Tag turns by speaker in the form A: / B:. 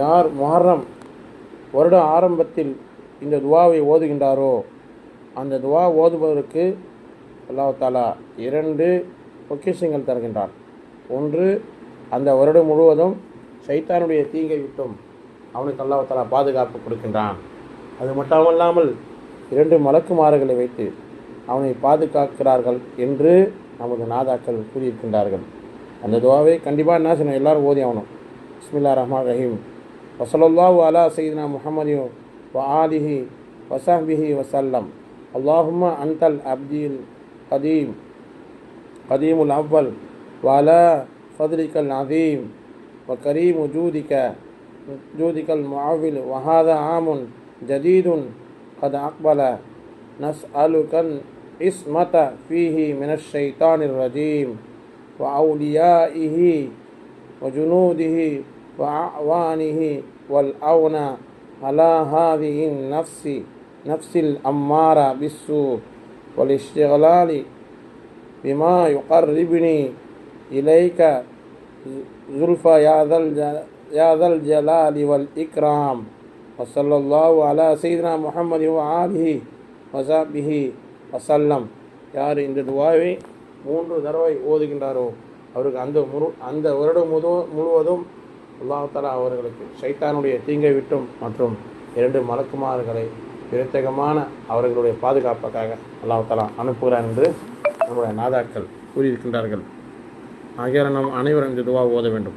A: யார் முஹர்ரம் வருட ஆரம்பத்தில் இந்த துவாவை ஓதுகின்றாரோ அந்த துவா ஓதுபவருக்கு அல்லாஹ் தாலா இரண்டு பொக்கிஷங்கள் தருகின்றான். ஒன்று அந்த வருடம் முழுவதும் சைத்தானுடைய தீங்கை விட்டும் அவனுக்கு அல்லாஹ் தாலா பாதுகாப்பு கொடுக்கின்றான். அது மட்டுமல்லாமல் இரண்டு மலக்குமாறுகளை வைத்து அவனை பாதுகாக்கிறார்கள் என்று நமது நாதாக்கள் கூறியிருக்கின்றார்கள். அந்த துவாவை கண்டிப்பாக என்ன செய்யணும்? எல்லோரும் ஓதி ஆகணும். பிஸ்மில்லா ரஹ்மான் ரஹீம். وصلى الله على سيدنا محمد وآله وصحبه وسلم. اللهم أنت العبد القديم قديم الأول وعلى فضلك العظيم وكريم وجودك جودك المعول وهذا عام جديد قد أقبل. نسألك العصمة فيه من الشيطان الرجيم وأوليائه وجنوده وأعوانه والأون على هذه النفس نفس الأمارة بالسوء والاشتغلال بما يقربني إليك زلفى يا ذا الج- يا ذا الجلال والإكرام وصلى الله على سيدنا محمد وآله وصحبه وسلم யார் இந்த துவாவை மூன்று தடவை ஓதுகின்றாரோ அவருக்கு அந்த முழு அந்த வருடம் முழு முழுவதும் அல்லாஹாலா அவர்களுக்கு சைத்தானுடைய தீங்கை விட்டும் மற்றும் இரண்டு மலக்குமார்களை பிரத்யேகமான அவர்களுடைய பாதுகாப்புக்காக அல்லாஹாலா அனுப்புகிறார் என்று நம்முடைய நாதாக்கள் கூறியிருக்கின்றார்கள். ஆகியால் நாம் அனைவரும் இந்த துவா ஓத வேண்டும்.